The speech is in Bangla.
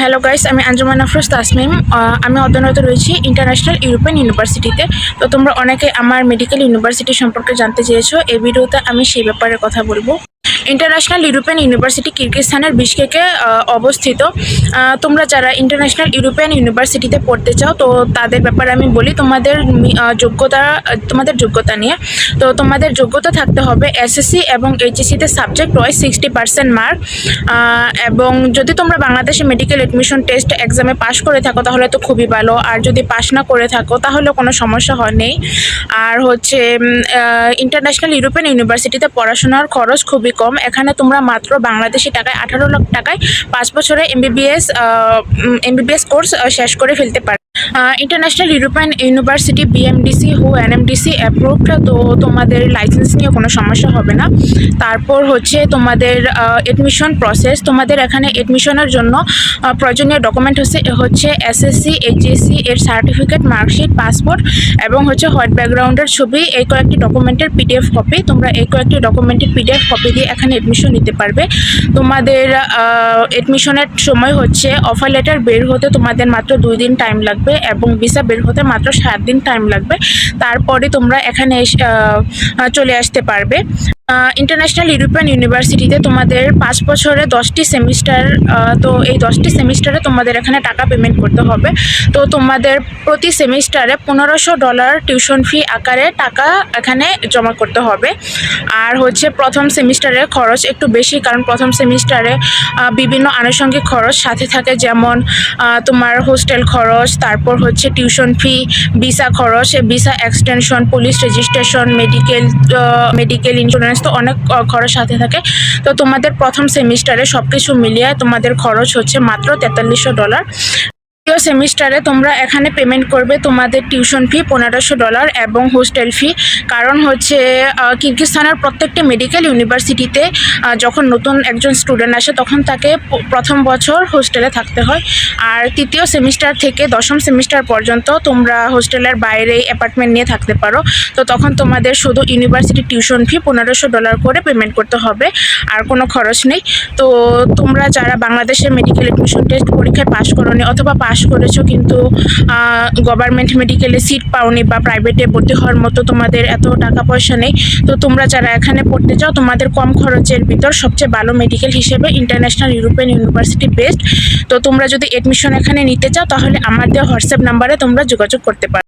হ্যালো গাইস আমি আঞ্জুমান আফরোজ তাসমিম। আমি অধ্যয়নরত রয়েছি ইন্টারন্যাশনাল ইউরোপিয়ান ইউনিভার্সিটিতে তো তোমরা অনেকে আমার মেডিকেল ইউনিভার্সিটি সম্পর্কে জানতে চেয়েছো, এই ভিডিওতে আমি সেই ব্যাপারে কথা বলব। ইন্টারন্যাশনাল ইউরোপিয়ান ইউনিভার্সিটি কিরগিস্তানের বিশকেকে অবস্থিত। তোমরা যারা ইন্টারন্যাশনাল ইউরোপিয়ান ইউনিভার্সিটিতে পড়তে চাও, তো তাদের ব্যাপারে আমি বলি, তোমাদের যোগ্যতা তোমাদের যোগ্যতা নিয়ে। তো তোমাদের যোগ্যতা থাকতে হবে এসএসসি এবং এইচএসসিতে subject wise sixty percent mark. এবং যদি তোমরা বাংলাদেশে মেডিকেল এডমিশন টেস্ট এক্সামে পাশ করে থাকো, তাহলে তো খুবই ভালো। আর যদি পাশ না করে থাকো, তাহলে কোনো সমস্যা হয় নেই। আর হচ্ছে ইন্টারন্যাশনাল ইউরোপিয়ান ইউনিভার্সিটিতে পড়াশোনার খরচ খুবই কম। এখানে তোমরা মাত্র বাংলাদেশি টাকায় আঠারো লাখ টাকায় পাঁচ বছরে এমবিবিএস এমবিবিএস কোর্স শেষ করে ফেলতে পারো ইন্টারন্যাশনাল ইউরোপিয়ান ইউনিভার্সিটি বিএমডিসি হু এনএমডিসি অ্যাপ্রুভড তো তোমাদের লাইসেন্স নিয়ে কোনো সমস্যা হবে না। তারপর হচ্ছে তোমাদের এডমিশন প্রসেস তোমাদের এখানে এডমিশনের জন্য প্রয়োজনীয় ডকুমেন্ট হচ্ছে হচ্ছে এসএসসি এইচএসসি এর সার্টিফিকেট মার্কশিট পাসপোর্ট এবং হচ্ছে হোয়াইট ব্যাকগ্রাউন্ডের ছবি, এই কয়েকটি ডকুমেন্টের পিডিএফ কপি তোমরা এই কয়েকটি ডকুমেন্টের পিডিএফ কপি দিয়ে এখানে এডমিশন নিতে পারবে। তোমাদের এডমিশনের সময় হচ্ছে অফার লেটার বের হতে তোমাদের মাত্র দুই দিন টাইম লাগবে এবং ভিসা বের হতে মাত্র সাত দিন টাইম লাগবে। তারপরে তোমরা এখানে চলে আসতে পারবে। ইন্টারন্যাশনাল ইউরোপিয়ান ইউনিভার্সিটিতে তোমাদের পাঁচ বছরে দশটি সেমিস্টার তো এই দশটি সেমিস্টারে তোমাদের এখানে টাকা পেমেন্ট করতে হবে। তো তোমাদের প্রতি সেমিস্টারে পনেরোশো ডলার টিউশন ফি আকারে টাকা এখানে জমা করতে হবে। আর হচ্ছে প্রথম সেমিস্টারে খরচ একটু বেশি, কারণ প্রথম সেমিস্টারে বিভিন্ন আনুষঙ্গিক খরচ সাথে থাকে, যেমন তোমার হোস্টেল খরচ, তারপর হচ্ছে টিউশন ফি ভিসা খরচ visa extension police registration medical medical insurance তো অনেক খরচ সাথে থাকে। তো তোমাদের প্রথম সেমিস্টারে সব কিছু মিলিয়ে তোমাদের খরচ হচ্ছে মাত্র তেতাল্লিশশো ডলার। দ্বিতীয় সেমিস্টারে তোমরা এখানে পেমেন্ট করবে তোমাদের টিউশন ফি পনেরোশো ডলার এবং হোস্টেল ফি কারণ হচ্ছে কিরগিস্তানের প্রত্যেকটি মেডিকেল ইউনিভার্সিটিতে যখন নতুন একজন স্টুডেন্ট আসে, তখন তাকে প্রথম বছর হোস্টেলে থাকতে হয়। আর তৃতীয় সেমিস্টার থেকে দশম সেমিস্টার পর্যন্ত তোমরা হোস্টেলের বাইরে অ্যাপার্টমেন্ট নিয়ে থাকতে পারো। তো তখন তোমাদের শুধু ইউনিভার্সিটি টিউশন ফি পনেরোশো ডলার করে পেমেন্ট করতে হবে, আর কোনো খরচ নেই। তো তোমরা যারা বাংলাদেশে মেডিকেল এডমিশন টেস্ট পরীক্ষায় পাশ করোনি অথবা পাশ করেছ, কিন্তু গভর্নমেন্ট মেডিকেলে সিট পাওনি বা প্রাইভেটে ভর্তি হওয়ার মতো তোমাদের এত টাকা পয়সা নেই। তো তোমরা যারা এখানে পড়তে চাও, তোমাদের কম খরচের ভিতর সবচেয়ে ভালো মেডিকেল হিসেবে ইন্টারন্যাশনাল ইউরোপিয়ান ইউনিভার্সিটি বেস্ট তো তোমরা যদি এডমিশন এখানে নিতে চাও, তাহলে আমার দেওয়া হোয়াটসঅ্যাপ নাম্বারে তোমরা যোগাযোগ করতে পারো।